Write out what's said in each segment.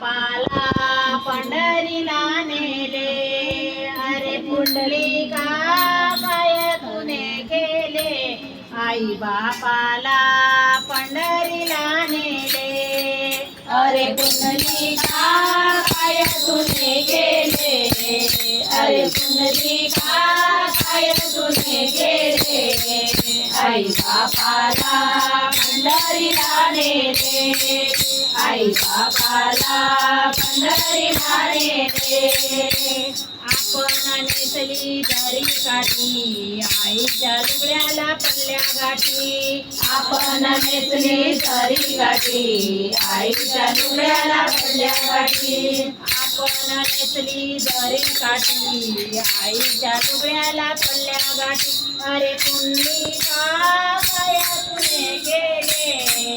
बापाला पंढरीला नेले अरे पुंडलिका काय तुने केले? आई बापाला पंढरीला नेले अरे पुंडलिका काय तुने केले? अरे पुंडलिका काय आई बापाला पंढरीला नेले आई बापाला पंढरीला नेले आपण नेसली दरी काठी आईच्या लुगड्याला पल्ल्या गाठी. आपण नेसली दरी गाठी आईच्या लुगड्याला पल्ल्या गाठी. आपण नेसली दरी काठी आईच्या लुगड्याला पल्ल्या गाठी. अरे पुंडलिका काय तुने गेले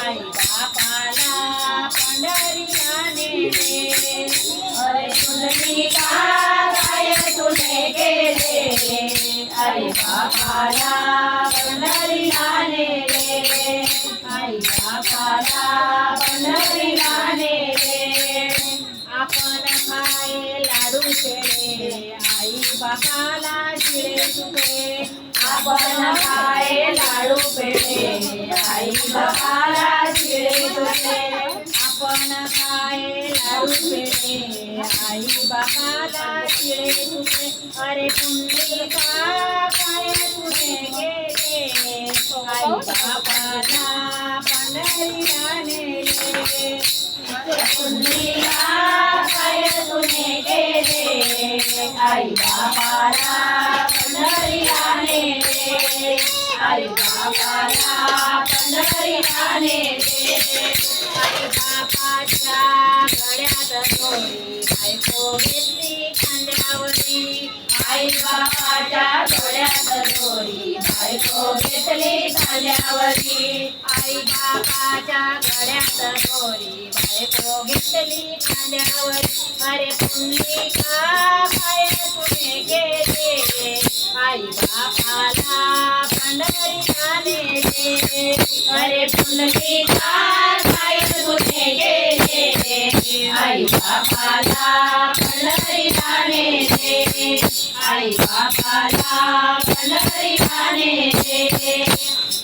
आई बापाला पंढरीला नेले अरे पुंडलिका काय तुने गेले आई बापाला पंढरीला नेले आई बापाला पंढरीला नेले आपण खाये लाडू पेढे आई बापाला शिळे तुपे आपण खाय लाडू पेढे आई बापाला शिळे तुझे आपण खाये लाडू आई बापाला शिळे अरे पुंडलिका काय तुझे गेले आई बापाला पंढरीला नेले. आई बापाला पंढरीला आई पंढरीला आई बापाच्या गळ्यात दोरी बायको आई बापाच्या डोळ्यात दोरी बायको घेतली खांद्यावरी आई बापाच्या गळ्यात दोरी बायको घेतली खांद्यावर अरे तुम्ही का बाया तुम्ही गेले. आई बापाला पंढरी जाणे अरे तुम्ही का बाया तुम्ही गेले. आई बापाला आई बापाला पंढरीला नेले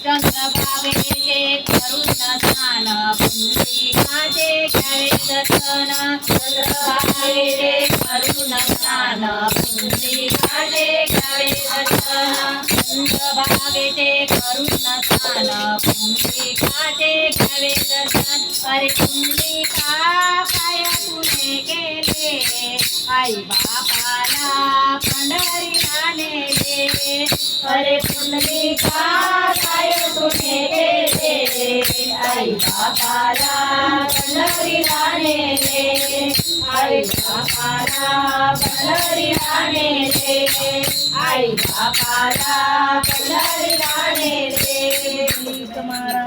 चंद्रभागेचे करून स्नान पुंडलिकाचे घ्यावे दर्शन चंद्रभागेचे करुण स्नान पुंडलिकाचे घ्यावे दर्शन चंद्रभागेचे करून स्नान घ्यावे दर्शन अरे काय तुने गेले आई पंढरीला नेले अरे पुंडलिका काय तुने गेले आई बापाला पंढरीला नेले आई बापाला पंढरीला नेले आई बापाला पंढरीला नेले तुम्हारा